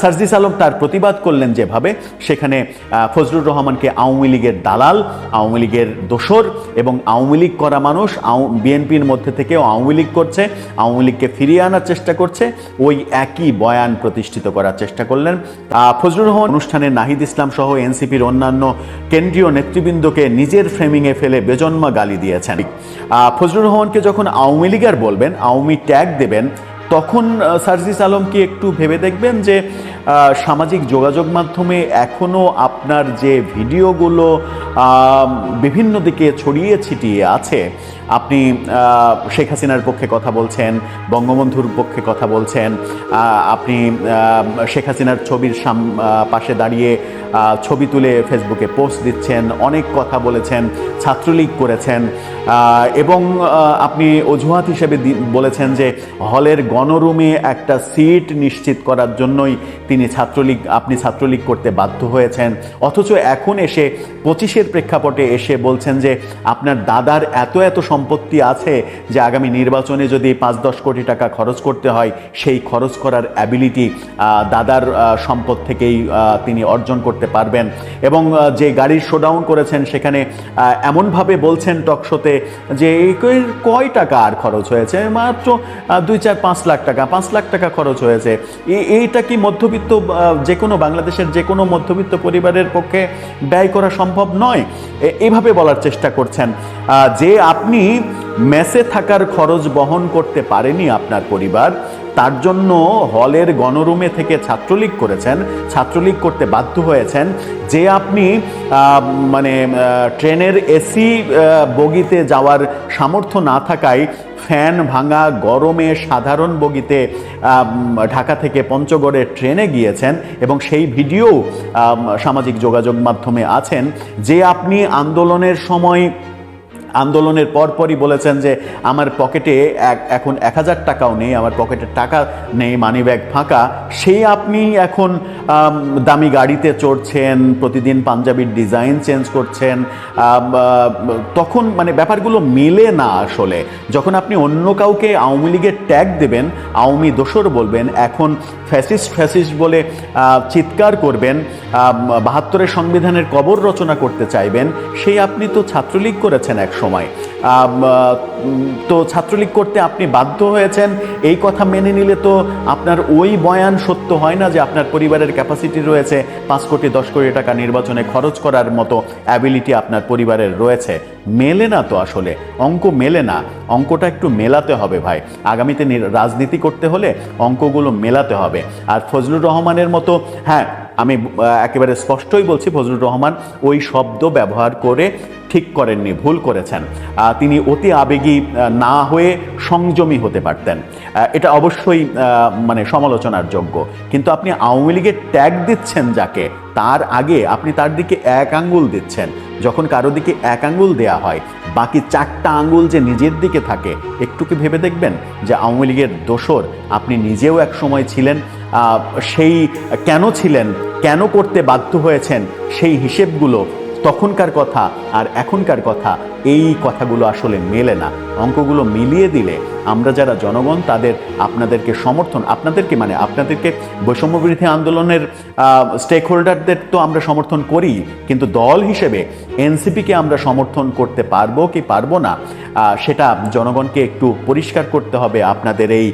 সার্জিস আলম তার প্রতিবাদ করলেন যেভাবে। সেখানে ফজলুর রহমানকে আওয়ামী লীগের দালাল, আওয়ামী লীগের দোসর এবং আওয়ামী লীগ করা মানুষ বিএনপির মধ্যে থেকেও আওয়ামী লীগ করছে, আওয়ামী লীগকে ফিরিয়ে আনার চেষ্টা করছে, ওই একই বয়ান প্রতিষ্ঠিত করার চেষ্টা করলেন। ফজলুর রহমান অনুষ্ঠানে নাহিদ ইসলাম সহ এনসিপির অন্যান্য কেন্দ্রীয় নেতৃবৃন্দকে নিজের ফ্রেমিংয়ে ফেলে বেজন্মা গালি দিয়েছেন। ফজলুর রহমানকে যখন আওয়ামী লীগের বলবেন, আওয়ামী ট্যাগ দেবেন তখন সার্জিস আলম কি একটু ভেবে দেখবেন যে সামাজিক যোগাযোগ মাধ্যমে এখনও আপনার যে ভিডিওগুলো বিভিন্ন দিকে ছড়িয়ে ছিটিয়ে আছে, আপনি শেখ হাসিনার পক্ষে কথা বলছেন, বঙ্গবন্ধুর পক্ষে কথা বলছেন আপনি শেখ হাসিনার ছবির সাম পাশে দাঁড়িয়ে ছবি তুলে ফেসবুকে পোস্ট দিচ্ছেন, অনেক কথা বলেছেন, ছাত্রলীগ করেছেন এবং আপনি অজুহাত হিসেবে বলেছেন যে হলের গণরুমে একটা সিট নিশ্চিত করার জন্যই তিনি ছাত্রলীগ, আপনি ছাত্রলীগ করতে বাধ্য হয়েছেন। অথচ এখন এসে পঁচিশের প্রেক্ষাপটে এসে বলছেন যে, আপনার দাদার এত এত সম্পত্তি আছে যে আগামী নির্বাচনে যদি পাঁচ দশ কোটি টাকা খরচ করতে হয়, সেই খরচ করার অ্যাবিলিটি দাদার সম্পদ থেকেই তিনি অর্জন করতে পারবেন। এবং যে গাড়ির শোডাউন করেছেন সেখানে এমনভাবে বলছেন টকশোতে যে কয় টাকা আর খরচ হয়েছে? মাত্র দুই চার পাঁচ লাখ টাকা, পাঁচ লাখ টাকা খরচ হয়েছে। এইটা কি মধ্যবিত্ত আহ, যে কোনো বাংলাদেশের যে কোনো মধ্যবিত্ত পরিবারের পক্ষে ব্যয় করা সম্ভব নয় এভাবে বলার চেষ্টা করছেন। যে আপনি মেসে থাকার খরচ বহন করতে পারেনি আপনার পরিবার তার জন্য হলের গণরুমে থেকে ছাত্রলীগ করেছেন। ছাত্রলীগ করতে বাধ্য হয়েছেন যে আপনি মানে ট্রেনের এসি বগিতে যাওয়ার সামর্থ্য না থাকায় ফ্যান ভাঙা গরমে সাধারণ বগিতে ঢাকা থেকে পঞ্চগড়ে ট্রেনে গিয়েছেন এবং সেই ভিডিও সামাজিক যোগাযোগ মাধ্যমে আছেন যে আপনি আন্দোলনের সময় আন্দোলনের পরপরই বলেছেন যে, আমার পকেটে এখন এক হাজার টাকাও নেই, আমার পকেটে টাকা নেই মানি ব্যাগ ফাঁকা। সেই আপনি এখন দামি গাড়িতে চড়ছেন, প্রতিদিন পাঞ্জাবির ডিজাইন চেঞ্জ করছেন তখন মানে ব্যাপারগুলো মেলে না আসলে। যখন আপনি অন্য কাউকে আওয়ামী লীগের ট্যাগ দেবেন, আওয়ামী দোসর বলবেন, এখন ফ্যাসিস্ট ফ্যাসিস্ট বলে চিৎকার করবেন বাহাত্তরের সংবিধানের কবর রচনা করতে চাইবেন, সেই আপনি তো ছাত্রলীগ করেছেন এক সময়। তো ছাত্রলীগ করতে আপনি বাধ্য হয়েছেন, এই কথা মেনে নিলে তো আপনার ওই বয়ান সত্য হয় না যে আপনার পরিবারের ক্যাপাসিটি রয়েছে পাঁচ কোটি, দশ কোটি টাকা নির্বাচনে খরচ করার মতো অ্যাবিলিটি আপনার পরিবারের রয়েছে। মেলে না তো আসলে, অঙ্ক মেলে না। অঙ্কটা একটু মেলাতে হবে ভাই। আগামীতে রাজনীতি করতে হলে অঙ্কগুলো মেলাতে হবে। আর ফজলুর রহমানের মতো হ্যাঁ আমি একেবারে স্পষ্টই বলছি, ফজলুর রহমান ওই শব্দ ব্যবহার করে ঠিক করেননি, ভুল করেছেন। তিনি অতি আবেগী না হয়ে সংযমী হতে পারতেন। এটা অবশ্যই মানে সমালোচনার যোগ্য। কিন্তু আপনি আওয়ামী লীগের ট্যাগ দিচ্ছেন যাকে, তার আগে আপনি তার দিকে এক আঙ্গুল দিচ্ছেন। যখন কারও দিকে এক আঙ্গুল দেয়া হয়, বাকি চারটা আঙ্গুল যে নিজের দিকে থাকে, একটু কি ভেবে দেখবেন যে আওয়ামী লীগের দোসর আপনি নিজেও এক সময় ছিলেন সেই কেন ছিলেন কেন করতে বাধ্য হয়েছেন সেই হিসেবগুলো তখনকার কথা আর এখনকার কথা এই কথাগুলো আসলে মেলে না। অঙ্কগুলো মিলিয়ে দিলে আমরা যারা জনগণ, তাদের আপনাদেরকে সমর্থন, আপনাদেরকে মানে আপনাদেরকে বৈষম্যবিরোধী আন্দোলনের স্টেক হোল্ডারদের তো আমরা সমর্থন করি, কিন্তু দল হিসেবে এনসিপিকে আমরা সমর্থন করতে পারব কি পারব না সেটা জনগণকে একটু পরিষ্কার করতে হবে আপনাদের এই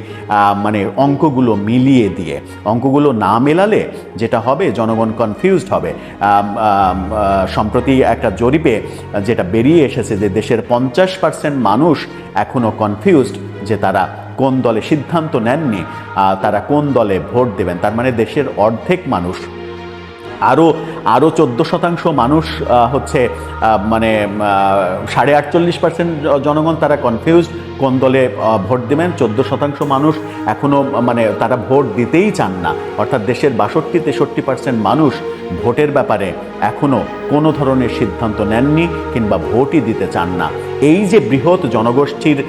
মানে অঙ্কগুলো মিলিয়ে দিয়ে। অঙ্কগুলো না মেলালে যেটা হবে, জনগণ কনফিউজড হবে। সম্প্রতি একটা জরিপে যেটা বেরিয়ে এসেছে যে দেশের পঞ্চাশ পার্সেন্ট মানুষ এখনও কনফিউজড যে তারা কোন দলে সিদ্ধান্ত নেননি তারা কোন দলে ভোট দেবেন। তার মানে দেশের অর্ধেক মানুষ আরও আরও চোদ্দ শতাংশ মানুষ হচ্ছে মানে সাড়ে আটচল্লিশ পার্সেন্ট জনগণ তারা কনফিউজ কোন দলে ভোট দেবেন। চোদ্দ শতাংশ মানুষ এখনও মানে তারা ভোট দিতেই চান না। অর্থাৎ দেশের বাষট্টি, তেষট্টি পার্সেন্ট মানুষ ভোটের ব্যাপারে এখনও কোনো ধরনের সিদ্ধান্ত নেননি কিংবা ভোটই দিতে চান না। এই যে বৃহৎ জনগোষ্ঠীর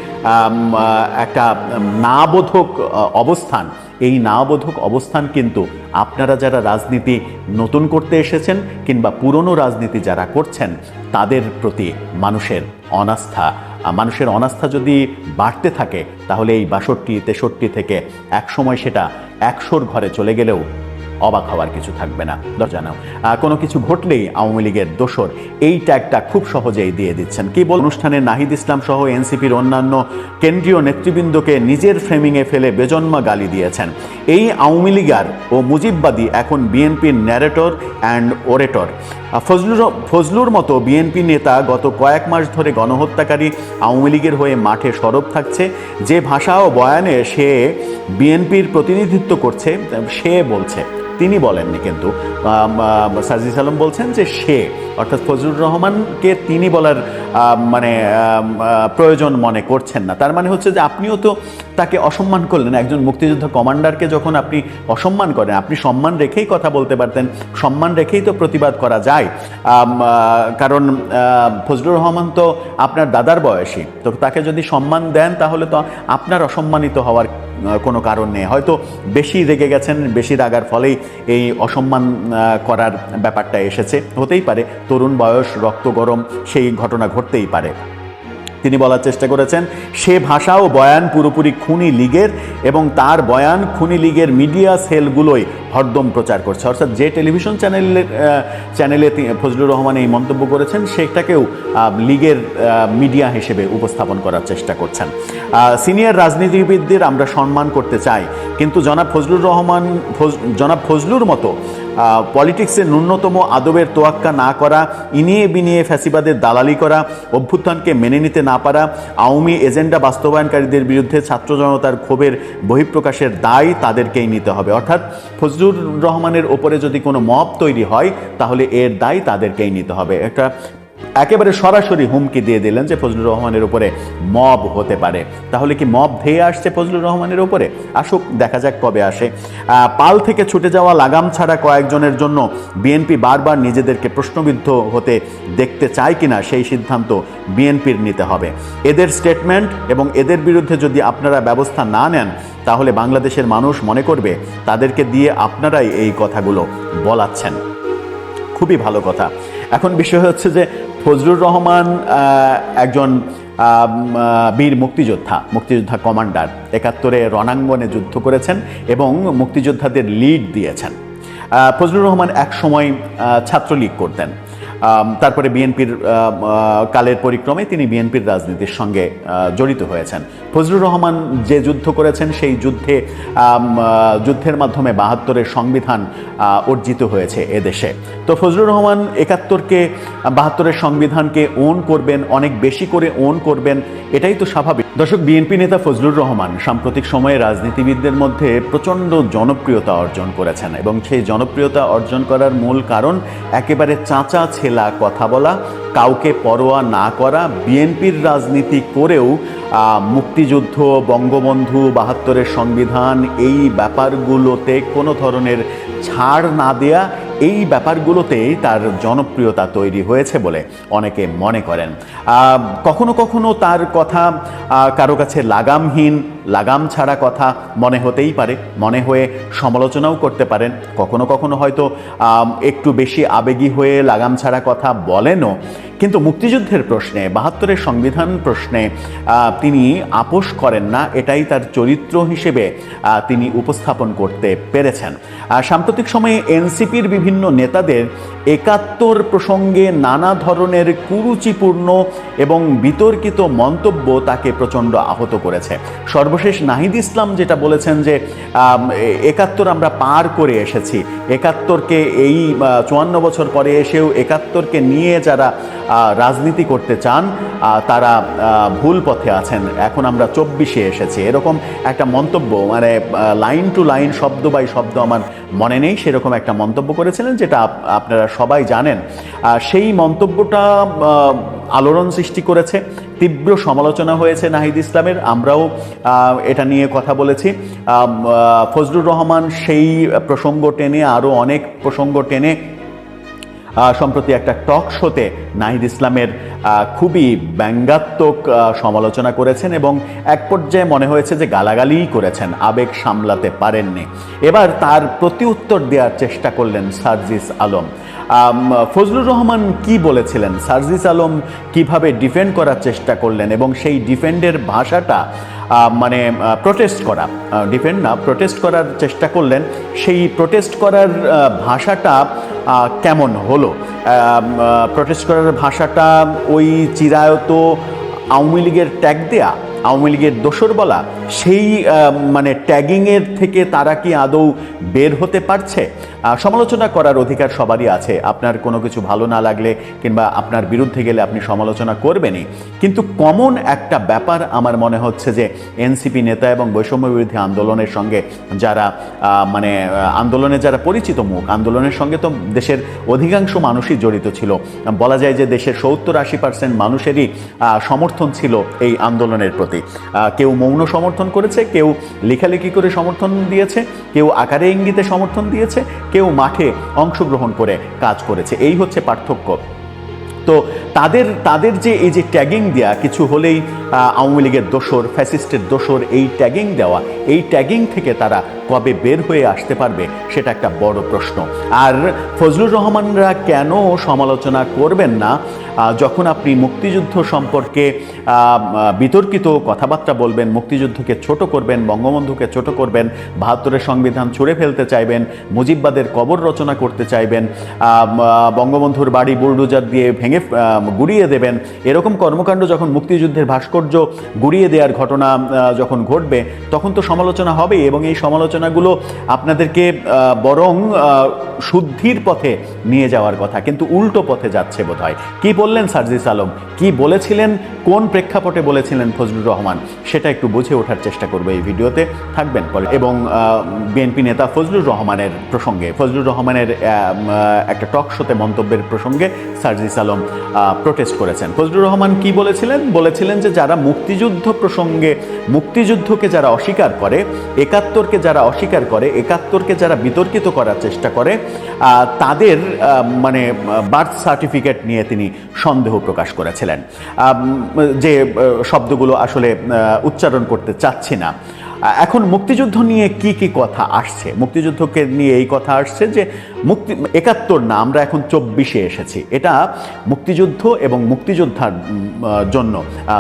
একটা নাবোধক অবস্থান এই নাবোধক অবস্থান কিন্তু আপনারা যারা রাজনীতি নতুন করতে এসেছেন কিংবা পুরনো রাজনীতি যারা করছেন, তাদের প্রতি মানুষের অনাস্থা। মানুষের অনাস্থা যদি বাড়তে থাকে, তাহলে এই বাষট্টি, তেষট্টি থেকে এক সময় সেটা একশোর ঘরে চলে গেলেও অবাক হওয়ার কিছু থাকবে না। জানাও কোনো কিছু ঘটলেই আওয়ামী লীগের দোসর এই ট্যাগটা খুব সহজেই দিয়ে দিচ্ছেন। কি বল অনুষ্ঠানে নাহিদ ইসলাম সহ এনসিপির অন্যান্য কেন্দ্রীয় নেতৃবৃন্দকে নিজের ফ্রেমিংয়ে ফেলে বেজন্মা গালি দিয়েছেন। এই আওয়ামী লীগার ও মুজিববাদী এখন বিএনপির narrator and orator Fazlur Fazlur মতো বিএনপি নেতা গত কয়েক মাস ধরে গণহত্যাকারী আওয়ামী লীগের হয়ে মাঠে সরব থাকছে। যে ভাষা ও বয়ানে সে বিএনপির প্রতিনিধিত্ব করছে, সে বলছে। তিনি বলেননি কিন্তু। সাজিদ আলম বলছেন যে সে, অর্থাৎ ফজলুর রহমানকে তিনি বলার মানে প্রয়োজন মনে করছেন না। তার মানে হচ্ছে যে আপনিও তো তাকে অসম্মান করলেন। একজন মুক্তিযুদ্ধ কমান্ডারকে যখন আপনি অসম্মান করেন, আপনি সম্মান রেখেই কথা বলতে পারতেন, সম্মান রেখেই তো প্রতিবাদ করা যায়। কারণ ফজলুর রহমান তো আপনার দাদার বয়সী। তো তাকে যদি সম্মান দেন, তাহলে তো আপনার অসম্মানিত হওয়ার কোনো কারণ নেই। হয়তো বেশি রেগে গেছেন, বেশি রাগার ফলেই এই অসম্মান করার ব্যাপারটা এসেছে। হতেই পারে, তরুণ বয়স, রক্ত গরম, সেই ঘটনা ঘটতেই পারে। তিনি বলার চেষ্টা করেছেন, সে ভাষা ও বয়ান পুরোপুরি খুনি লীগের এবং তার বয়ান খুনি লীগের মিডিয়া সেলগুলোই হরদম প্রচার করছে। অর্থাৎ যে টেলিভিশন চ্যানেলের চ্যানেলে ফজলুর রহমান এই মন্তব্য করেছেন, সেটাকেও লীগের মিডিয়া হিসেবে উপস্থাপন করার চেষ্টা করছেন। সিনিয়র রাজনীতিবিদদের আমরা সম্মান করতে চাই, কিন্তু জনাব ফজলুর রহমান জনাব ফজলুর মতো পলিটিক্সে ন্যূনতম আদবের তোয়াক্কা না করা, ইনিয়ে বিনিয়ে ফ্যাসিবাদের দালালি করা, অভ্যুত্থানকে মেনে নিতে না পারা, আওয়ামী এজেন্ডা বাস্তবায়নকারীদের বিরুদ্ধে ছাত্র জনতার ক্ষোভের বহিঃপ্রকাশের দায় তাদেরকেই নিতে হবে। অর্থাৎ ফজলুর রহমানের ওপরে যদি কোনো মপ তৈরি হয়, তাহলে এর দায় তাদেরকেই নিতে হবে। একটা একেবারে সরাসরি হুমকি দিয়ে দিলেন যে ফজলুর রহমানের উপরে মব হতে পারে। তাহলে কি মব ধেয়ে আসছে ফজলুর রহমানের উপরে? আসুক, দেখা যাক কবে আসে। পাল থেকে ছুটে যাওয়া লাগাম ছাড়া কয়েকজনের জন্য বিএনপি বারবার নিজেদেরকে প্রশ্নবিদ্ধ হতে দেখতে চায় কিনা সেই সিদ্ধান্ত বিএনপির নিতে হবে। এদের স্টেটমেন্ট এবং এদের বিরুদ্ধে যদি আপনারা ব্যবস্থা না নেন, তাহলে বাংলাদেশের মানুষ মনে করবে তাদেরকে দিয়ে আপনারাই এই কথাগুলো বলাচ্ছেন। খুবই ভালো কথা। এখন বিষয় হচ্ছে যে ফজলুর রহমান একজন বীর মুক্তিযোদ্ধা মুক্তিযোদ্ধা কমান্ডার, একাত্তরে রণাঙ্গনে যুদ্ধ করেছেন এবং মুক্তিযোদ্ধাদের লিড দিয়েছেন। ফজলুর রহমান এক সময় ছাত্রলীগ করতেন। তারপরে বিএনপির কালের পরিক্রমে তিনি বিএনপির রাজনীতির সঙ্গে জড়িত হয়েছেন। ফজলুর রহমান যে যুদ্ধ করেছেন, সেই যুদ্ধে যুদ্ধের মাধ্যমে বাহাত্তরের সংবিধান অর্জিত হয়েছে এদেশে। তো ফজলুর রহমান একাত্তরকে, বাহাত্তরের সংবিধানকে ওন করবেন, অনেক বেশি করে ওন করবেন, এটাই তো স্বাভাবিক। দর্শক, বিএনপি নেতা ফজলুর রহমান সাম্প্রতিক সময়ে রাজনীতিবিদদের মধ্যে প্রচণ্ড জনপ্রিয়তা অর্জন করেছেন এবং সেই জনপ্রিয়তা অর্জন করার মূল কারণ একেবারে চাঁচা ছেলা কথা বলা, কাউকে পরোয়া না করা, বিএনপির রাজনীতি করেও মুক্তিযুদ্ধ, বঙ্গবন্ধু বাহাত্তরের সংবিধান, এই ব্যাপারগুলোতে কোনো ধরনের ছাড় না দেয়া এই ব্যাপারগুলোতেই তার জনপ্রিয়তা তৈরি হয়েছে বলে অনেকে মনে করেন। কখনো কখনো তার কথা কারও কাছে লাগামহীন লাগাম ছাড়া কথা মনে হতেই পারে, মনে হয়ে সমালোচনাও করতে পারেন। কখনো কখনো হয়তো একটু বেশি আবেগী হয়ে লাগাম ছাড়া কথা বলেনও। কিন্তু মুক্তিযুদ্ধের প্রশ্নে, বাহাত্তরের সংবিধান প্রশ্নে তিনি আপোষ করেন না, এটাই তার চরিত্র হিসেবে তিনি উপস্থাপন করতে পেরেছেন। সাম্প্রতিক সময়ে এনসিপির বিভিন্ন নেতাদের একাত্তর প্রসঙ্গে নানা ধরনের কুরুচিপূর্ণ এবং বিতর্কিত মন্তব্য তাকে প্রচণ্ড আহত করেছে। সর্বশেষ নাহিদ ইসলাম যেটা বলেছেন যে একাত্তর আমরা পার করে এসেছি। একাত্তরকে এই চুয়ান্ন বছর পরে এসেও একাত্তরকে নিয়ে যারা রাজনীতি করতে চান তারা ভুল পথে আছেন। এখন আমরা চব্বিশে এসেছি। এরকম একটা মন্তব্য মানে লাইন টু লাইন, শব্দ বাই শব্দ আমার মনে নেই। সেরকম একটা মন্তব্য করেছিলেন, যেটা আপনারা সবাই জানেন। সেই মন্তব্যটা আলোড়ন সৃষ্টি করেছে। তীব্র সমালোচনা হয়েছে নাহিদ ইসলামের। আমরাও এটা নিয়ে কথা বলেছি। ফজলুর রহমান সেই প্রসঙ্গ টেনে আরও অনেক প্রসঙ্গ টেনে সম্প্রতি একটা টক শোতে নাহিদ ইসলামের খুবই ব্যঙ্গাত্মক সমালোচনা করেছেন এবং এক পর্যায়ে মনে হয়েছে যে গালাগালিই করেছেন, আবেগ সামলাতে পারেননি। এবার তার প্রতি উত্তর দেওয়ার চেষ্টা করলেন সার্জিস আলম। ফজলুর রহমান কি বলেছিলেন? সার্জিস আলম কীভাবে ডিফেন্ড করার চেষ্টা করলেন এবং সেই ডিফেন্ডের ভাষাটা মানে প্রোটেস্ট করা ডিফেন্ড না প্রোটেস্ট করার চেষ্টা করলেন, সেই প্রোটেস্ট করার ভাষাটা কেমন হলো? প্রোটেস্ট করার ভাষাটা ওই চিরায়ত আওয়ামী লীগের ট্যাগ দেয়া আওয়ামী লীগের দোসর বলা, সেই মানে ট্যাগিংয়ের থেকে তারা কি আদৌ বের হতে পারছে? সমালোচনা করার অধিকার সবারই আছে। আপনার কোনো কিছু ভালো না লাগলে কিংবা আপনার বিরুদ্ধে গেলে আপনি সমালোচনা করবেনই। কিন্তু কমন একটা ব্যাপার আমার মনে হচ্ছে যে, এনসিপি নেতা এবং বৈষম্য বিরোধী আন্দোলনের সঙ্গে যারা মানে আন্দোলনে যারা পরিচিত মুখ, আন্দোলনের সঙ্গে তো দেশের অধিকাংশ মানুষই জড়িত ছিল। বলা যায় যে দেশের সত্তর আশি পার্সেন্ট মানুষেরই সমর্থন ছিল এই আন্দোলনের প্রতি। আহ, কেউ মৌন সমর্থন করেছে কেউ লেখালেখি করে সমর্থন দিয়েছে কেউ আকারে ইঙ্গিতে সমর্থন দিয়েছে কেউ মাঠে অংশগ্রহণ করে কাজ করেছে। এই হচ্ছে পার্থক্য। তো তাদের তাদের যে এই যে ট্যাগিং দেওয়া কিছু হলেই আওয়ামী লীগের দোসর ফ্যাসিস্টের দোসর, এই ট্যাগিং দেওয়া, এই ট্যাগিং থেকে তারা কবে বের হয়ে আসতে পারবে, সেটা একটা বড় প্রশ্ন। আর ফজলুর রহমানরা কেন সমালোচনা করবেন না? যখন আপনি মুক্তিযুদ্ধ সম্পর্কে বিতর্কিত কথাবার্তা বলবেন, মুক্তিযুদ্ধকে ছোট করবেন, বঙ্গবন্ধুকে ছোট করবেন, বাহাত্তরের সংবিধান ছুঁড়ে ফেলতে চাইবেন, মুজিববাদের কবর রচনা করতে চাইবেন বঙ্গবন্ধুর বাড়ি বুলডোজার দিয়ে ভেঙে আহ, গুড়িয়ে দেবেন। এরকম কর্মকাণ্ড যখন মুক্তিযুদ্ধের ভাস্কর্য গুড়িয়ে দেওয়ার ঘটনা যখন ঘটবে তখন তো সমালোচনা হবেই এবং এই সমালোচনাগুলো আপনাদেরকে বরং শুদ্ধির পথে নিয়ে যাওয়ার কথা কিন্তু উল্টো পথে যাচ্ছে বোধ হয় কী বললেন সার্জিস আলম? কি বলেছিলেন? কোন প্রেক্ষাপটে বলেছিলেন ফজলুর রহমান? সেটা একটু বুঝে ওঠার চেষ্টা করবে এই ভিডিওতে। থাকবেন পরে। এবং বিএনপি নেতা ফজলুর রহমানের প্রসঙ্গে ফজলুর রহমানের একটা টক শোতে মন্তব্যের প্রসঙ্গে সার্জিস আলম প্রোটেস্ট করেছেন। ফজলুর রহমান কি বলেছিলেন? বলেছিলেন যে যারা মুক্তিযুদ্ধ প্রসঙ্গে, মুক্তিযুদ্ধকে যারা অস্বীকার করে, একাত্তরকে যারা অস্বীকার করে, একাত্তরকে যারা বিতর্কিত করার চেষ্টা করে তাদের মানে বার্থ সার্টিফিকেট নিয়ে তিনি সন্দেহ প্রকাশ করেছিলেন। যে শব্দগুলো আসলে উচ্চারণ করতে চাচ্ছি না। এখন মুক্তিযুদ্ধ নিয়ে কি কি কথা আসছে? মুক্তিযুদ্ধকে নিয়ে এই কথা আসছে যে মুক্তি, একাত্তর না, আমরা এখন চব্বিশে এসেছি। এটা মুক্তিযুদ্ধ এবং মুক্তিযোদ্ধার জন্য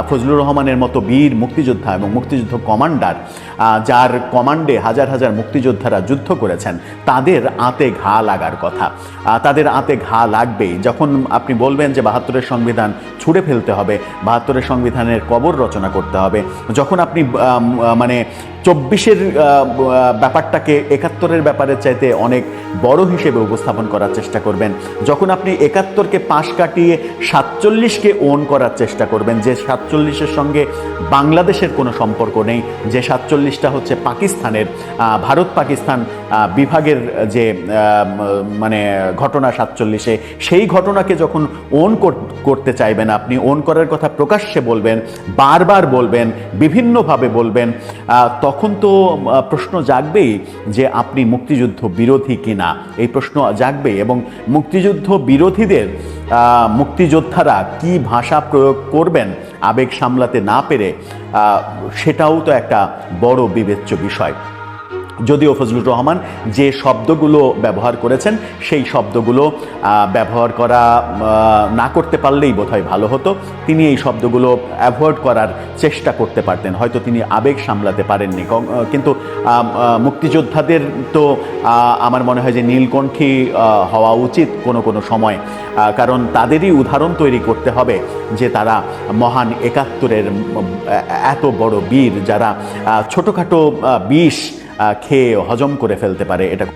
ফজলুর রহমানের মতো বীর মুক্তিযোদ্ধা এবং মুক্তিযুদ্ধ কমান্ডার যার কমান্ডে হাজার হাজার মুক্তিযোদ্ধারা যুদ্ধ করেছেন, তাদের আঁতে ঘা লাগার কথা। তাদের আঁতে ঘা লাগবেই। যখন আপনি বলবেন যে বাহাত্তরের সংবিধান ছুঁড়ে ফেলতে হবে, বাহাত্তরের সংবিধানের কবর রচনা করতে হবে, যখন আপনি মানে চব্বিশের ব্যাপারটাকে একাত্তরের ব্যাপারের চাইতে অনেক বড় হিসেবে উপস্থাপন করার চেষ্টা করবেন। যখন আপনি একাত্তরকে পাশ কাটিয়ে সাতচল্লিশকে ওন করার চেষ্টা করবেন যে সাতচল্লিশের সঙ্গে বাংলাদেশের কোনো সম্পর্ক নেই যে সাতচল্লিশটা হচ্ছে পাকিস্তানের ভারত পাকিস্তান বিভাগের যে মানে ঘটনা সাতচল্লিশে সেই ঘটনাকে যখন ওন করতে চাইবেন আপনি ওন করার কথা প্রকাশ্যে বলবেন বারবার বলবেন বিভিন্নভাবে বলবেন আহ, তখন তো প্রশ্ন জাগবেই যে আপনি মুক্তিযুদ্ধ বিরোধী কিনা। এই প্রশ্ন জাগবে এবং মুক্তিযুদ্ধ বিরোধীদের মুক্তিযোদ্ধারা কি ভাষা প্রয়োগ করবেন আবেগ সামলাতে না পেরে সেটাও তো একটা বড় বিবেচ্য বিষয়। যদিও ফজলুর রহমান যে শব্দগুলো ব্যবহার করেছেন, সেই শব্দগুলো ব্যবহার করা না করতে পারলেই বোধহয় ভালো হতো। তিনি এই শব্দগুলো অ্যাভয়েড করার চেষ্টা করতে পারতেন। হয়তো তিনি আবেগ সামলাতে পারেননি। কিন্তু মুক্তিযোদ্ধাদের তো আমার মনে হয় যে নীলকণ্ঠী হওয়া উচিত কোনো কোনো সময়। কারণ তাদেরই উদাহরণ তৈরি করতে হবে যে তারা মহান একাত্তরের এত বড় বীর যারা ছোটোখাটো বিষ খেয়ে হজম করে ফেলতে পারে এটা।